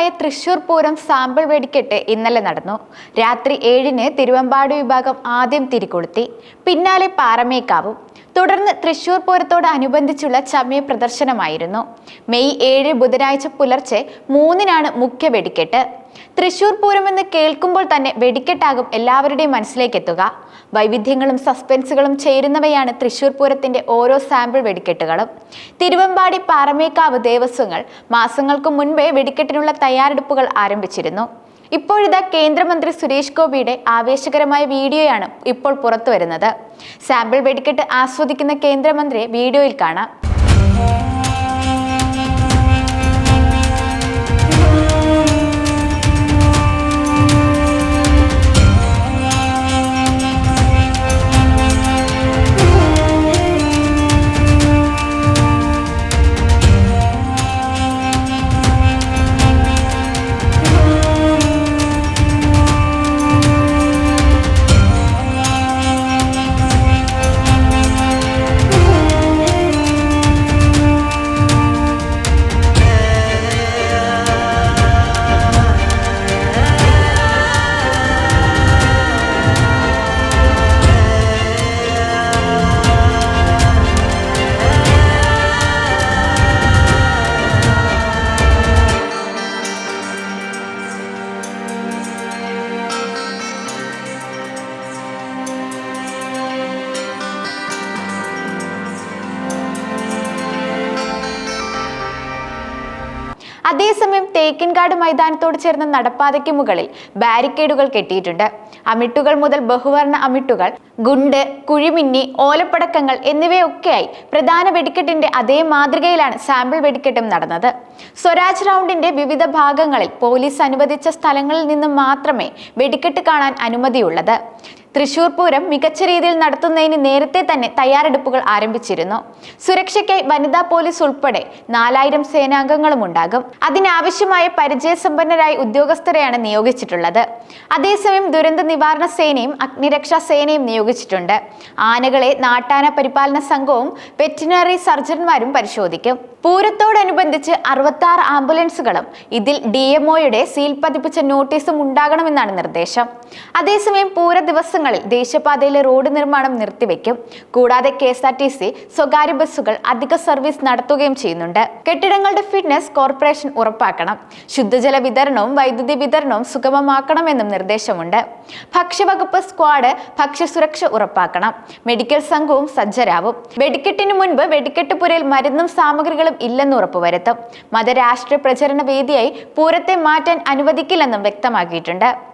പ്രസിദ്ധമായ തൃശൂർ പൂരം സാമ്പിൾ വെടിക്കെട്ട് ഇന്നലെ നടന്നു. രാത്രി ഏഴിന് തിരുവമ്പാട് വിഭാഗം ആദ്യം തിരികൊളുത്തി. പിന്നാലെ പാറമേക്കാവും. തുടർന്ന് തൃശൂർ പൂരത്തോടനുബന്ധിച്ചുള്ള ചമയ പ്രദർശനമായിരുന്നു. മെയ് ഏഴ് ബുധനാഴ്ച പുലർച്ചെ മൂന്നിനാണ് മുഖ്യ വെടിക്കെട്ട്. തൃശൂർ പൂരം എന്ന് കേൾക്കുമ്പോൾ തന്നെ വെടിക്കെട്ടാകും എല്ലാവരുടെയും മനസ്സിലേക്ക് എത്തുക. വൈവിധ്യങ്ങളും സസ്പെൻസുകളും ചേരുന്നവയാണ് തൃശൂർ പൂരത്തിന്റെ ഓരോ സാമ്പിൾ വെടിക്കെട്ടുകളും. തിരുവമ്പാടി പാറമേക്കാവ് ദേവസ്വങ്ങൾ മാസങ്ങൾക്ക് മുൻപേ വെടിക്കെട്ടിനുള്ള തയ്യാറെടുപ്പുകൾ ആരംഭിച്ചിരുന്നു. ഇപ്പോഴിതാ കേന്ദ്രമന്ത്രി സുരേഷ് ഗോപിയുടെ ആവേശകരമായ വീഡിയോയാണ് ഇപ്പോൾ പുറത്തു വരുന്നത് സാമ്പിൾ വെടിക്കെട്ട് ആസ്വദിക്കുന്ന കേന്ദ്രമന്ത്രിയെ വീഡിയോയിൽ കാണാം. അതേസമയം തേക്കിൻകാട് മൈതാനത്തോട് ചേർന്ന നടപ്പാതയ്ക്ക് മുകളിൽ ബാരിക്കേഡുകൾ കെട്ടിയിട്ടുണ്ട്. അമിട്ടുകൾ മുതൽ ബഹുവർണ അമിട്ടുകൾ ഗുണ്ട് കുഴിമിന്നി ഓലപ്പടക്കങ്ങൾ എന്നിവയൊക്കെയായി പ്രധാന വെടിക്കെട്ടിന്റെ അതേ മാതൃകയിലാണ് സാമ്പിൾ വെടിക്കെട്ടും നടന്നത്. സ്വരാജ് റൗണ്ടിന്റെ വിവിധ ഭാഗങ്ങളിൽ പോലീസ് അനുവദിച്ച സ്ഥലങ്ങളിൽ നിന്ന് മാത്രമേ വെടിക്കെട്ട് കാണാൻ അനുമതിയുള്ളത്. തൃശൂർ പൂരം മികച്ച രീതിയിൽ നടത്തുന്നതിന് നേരത്തെ തന്നെ തയ്യാറെടുപ്പുകൾ ആരംഭിച്ചിരുന്നു. സുരക്ഷയ്ക്കായി വനിതാ പോലീസ് ഉൾപ്പെടെ നാലായിരം സേനാംഗങ്ങളും ഉണ്ടാകും. അതിനാവശ്യമായ പരിചയസമ്പന്നരായ ഉദ്യോഗസ്ഥരെയാണ് നിയോഗിച്ചിട്ടുള്ളത്. അതേസമയം ദുരന്ത നിവാരണ സേനയും അഗ്നിരക്ഷാ സേനയും നിയോഗിച്ചിട്ടുണ്ട്. ആനകളെ നാട്ടാന പരിപാലന സംഘവും വെറ്റിനറി സർജന്മാരും പരിശോധിക്കും. പൂരത്തോടനുബന്ധിച്ച് അറുപത്തി ആറ് ആംബുലൻസുകളും ഇതിൽ ഡി എംഒയുടെ സീൽ പതിപ്പിച്ച നോട്ടീസും ഉണ്ടാകണമെന്നാണ് നിർദ്ദേശം. അതേസമയം പൂര ദിവസങ്ങളിൽ ദേശീയപാതയിലെ റോഡ് നിർമ്മാണം നിർത്തിവെക്കും. കൂടാതെ K S R T C സ്വകാര്യ ബസ്സുകൾ അധിക സർവീസ് നടത്തുകയും ചെയ്യുന്നുണ്ട്. കെട്ടിടങ്ങളുടെ ഫിറ്റ്നസ് കോർപ്പറേഷൻ ഉറപ്പാക്കണം. ശുദ്ധജല വിതരണവും വൈദ്യുതി വിതരണവും സുഗമമാക്കണമെന്നും നിർദ്ദേശമുണ്ട്. ഭക്ഷ്യവകുപ്പ് സ്ക്വാഡ് ഭക്ഷ്യസുരക്ഷ ഉറപ്പാക്കണം. മെഡിക്കൽ സംഘവും സജ്ജരാവും. വെടിക്കെട്ടിന് മുൻപ് വെടിക്കെട്ട് പുരയിൽ മരുന്നും സാമഗ്രികളും ഇല്ലെന്ന് ഉറപ്പുവരുത്തും. മതരാഷ്ട്രീയ പ്രചരണ വേദിയായി പൂരത്തെ മാറ്റാൻ അനുവദിക്കില്ലെന്നും വ്യക്തമാക്കിയിട്ടുണ്ട്.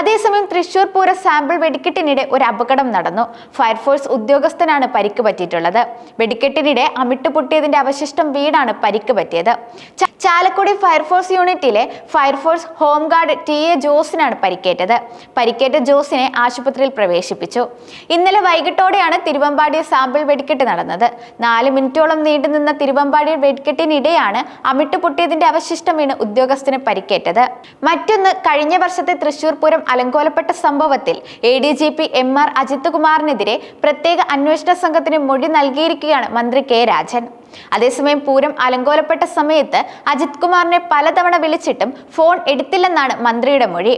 അതേസമയം തൃശൂർ പൂര സാമ്പിൾ വെടിക്കെട്ടിനിടെ ഒരു അപകടം നടന്നു. ഫയർഫോഴ്സ് ഉദ്യോഗസ്ഥനാണ് പരിക്ക് പറ്റിയിട്ടുള്ളത്. വെടിക്കെട്ടിനിടെ അമിട്ട് പൊട്ടിയതിന്റെ അവശിഷ്ടം വീടാണ് പരിക്ക് പറ്റിയത്. ചാലക്കുടി ഫയർഫോഴ്സ് യൂണിറ്റിലെ fire force home guard T A ജോസിനാണ് പരിക്കേറ്റത്. പരിക്കേറ്റ ജോസിനെ ആശുപത്രിയിൽ പ്രവേശിപ്പിച്ചു. ഇന്നലെ വൈകിട്ടോടെയാണ് തിരുവമ്പാടിയ സാമ്പിൾ വെടിക്കെട്ട് നടന്നത്. നാല് മിനിറ്റോളം നീണ്ടുനിന്ന തിരുവമ്പാടി വെടിക്കെട്ടിനിടെയാണ് അമിട്ട് പൊട്ടിയതിന്റെ അവശിഷ്ടം വീണ് ഉദ്യോഗസ്ഥന് പരിക്കേറ്റത്. മറ്റൊന്ന് കഴിഞ്ഞ വർഷത്തെ തൃശൂർ പൂരം അലങ്കോലപ്പെട്ട സംഭവത്തിൽ A D G P M R Ajith കുമാറിനെതിരെ പ്രത്യേക അന്വേഷണ സംഘത്തിന് മൊഴി നൽകിയിരിക്കുകയാണ് മന്ത്രി കെ രാജൻ. അതേസമയം പൂരം അലങ്കോലപ്പെട്ട സമയത്ത് അജിത് കുമാറിനെ പലതവണ വിളിച്ചിട്ടും ഫോൺ എടുത്തില്ലെന്നാണ് മന്ത്രിയുടെ മൊഴി.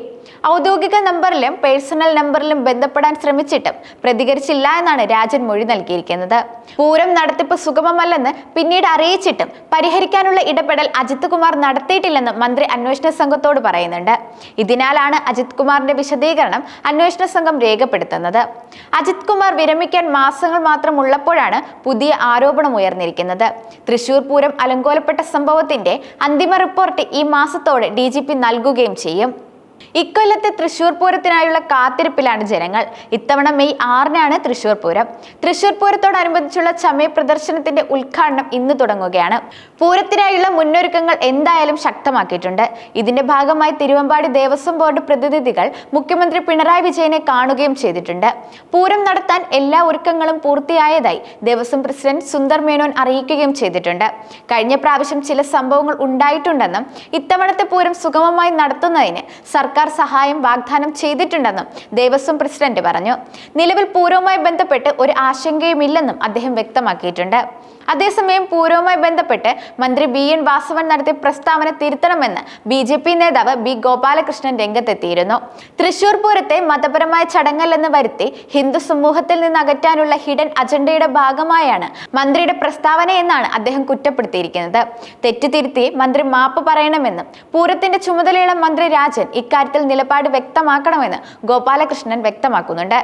ഔദ്യോഗിക നമ്പറിലും പേഴ്സണൽ നമ്പറിലും ബന്ധപ്പെടാൻ ശ്രമിച്ചിട്ടും പ്രതികരിച്ചില്ല എന്നാണ് രാജൻ മൊഴി നൽകിയിരിക്കുന്നത്. പൂരം നടത്തിപ്പ് സുഗമമല്ലെന്ന് പിന്നീട് അറിയിച്ചിട്ടും പരിഹരിക്കാനുള്ള ഇടപെടൽ അജിത് കുമാർ നടത്തിയിട്ടില്ലെന്ന് മന്ത്രി അന്വേഷണ സംഘത്തോട് പറയുന്നുണ്ട്. ഇതിനാലാണ് അജിത് കുമാറിന്റെ വിശദീകരണം അന്വേഷണ സംഘം രേഖപ്പെടുത്തുന്നത്. അജിത് കുമാർ വിരമിക്കാൻ മാസങ്ങൾ മാത്രം ഉള്ളപ്പോഴാണ് പുതിയ ആരോപണം ഉയർന്നിരിക്കുന്നത് തൃശൂർ പൂരം അലങ്കോലപ്പെട്ട സംഭവത്തിന്റെ അന്തിമ റിപ്പോർട്ട് ഈ മാസത്തോടെ ഡി നൽകുകയും ചെയ്യും. ഇക്കൊല്ലത്തെ തൃശൂർ പൂരത്തിനായുള്ള കാത്തിരിപ്പിലാണ് ജനങ്ങൾ. ഇത്തവണ മെയ് ആറിനാണ് തൃശൂർ പൂരം. തൃശൂർ പൂരത്തോടനുബന്ധിച്ചുള്ള ചമയ പ്രദർശനത്തിന്റെ ഉദ്ഘാടനം ഇന്ന് തുടങ്ങുകയാണ്. പൂരത്തിനായുള്ള മുന്നൊരുക്കങ്ങൾ എന്തായാലും ശക്തമാക്കിയിട്ടുണ്ട്. ഇതിന്റെ ഭാഗമായി തിരുവമ്പാടി ദേവസ്വം ബോർഡ് പ്രതിനിധികൾ മുഖ്യമന്ത്രി പിണറായി വിജയനെ കാണുകയും ചെയ്തിട്ടുണ്ട്. പൂരം നടത്താൻ എല്ലാ ഒരുക്കങ്ങളും പൂർത്തിയായതായി ദേവസ്വം പ്രസിഡന്റ് സുന്ദർ മേനോൻ അറിയിക്കുകയും ചെയ്തിട്ടുണ്ട്. കഴിഞ്ഞ പ്രാവശ്യം ചില സംഭവങ്ങൾ ഉണ്ടായിട്ടുണ്ടെന്നും ഇത്തവണത്തെ പൂരം സുഗമമായി നടത്തുന്നതിന് സർക്കാർ സർക്കാർ സഹായം വാഗ്ദാനം ചെയ്തിട്ടുണ്ടെന്നും ദേവസ്വം പ്രസിഡന്റ് പറഞ്ഞു. നിലവിൽ പൂരവുമായി ബന്ധപ്പെട്ട് ഒരു ആശങ്കയുമില്ലെന്നും അദ്ദേഹം വ്യക്തമാക്കിയിട്ടുണ്ട്. അതേസമയം പൂരവുമായി ബന്ധപ്പെട്ട് മന്ത്രി ബി എൻ വാസവൻ നടത്തിയ പ്രസ്താവന തിരുത്തണമെന്ന് ബി ജെ പി നേതാവ് ബി ഗോപാലകൃഷ്ണൻ രംഗത്തെത്തിയിരുന്നു. തൃശൂർ പൂരത്തെ മതപരമായ ചടങ്ങല്ലെന്ന് വരുത്തി ഹിന്ദു സമൂഹത്തിൽ നിന്ന് അകറ്റാനുള്ള ഹിഡൻ അജണ്ടയുടെ ഭാഗമായാണ് മന്ത്രിയുടെ പ്രസ്താവന എന്നാണ് അദ്ദേഹം കുറ്റപ്പെടുത്തിയിരിക്കുന്നത്. തെറ്റുതിരുത്തി മന്ത്രി മാപ്പ് പറയണമെന്നും പൂരത്തിന്റെ ചുമതലയുള്ള മന്ത്രി രാജൻ ഇക്കാര്യത്തിൽ നിലപാട് വ്യക്തമാക്കണമെന്ന് ഗോപാലകൃഷ്ണൻ വ്യക്തമാക്കുന്നുണ്ട്.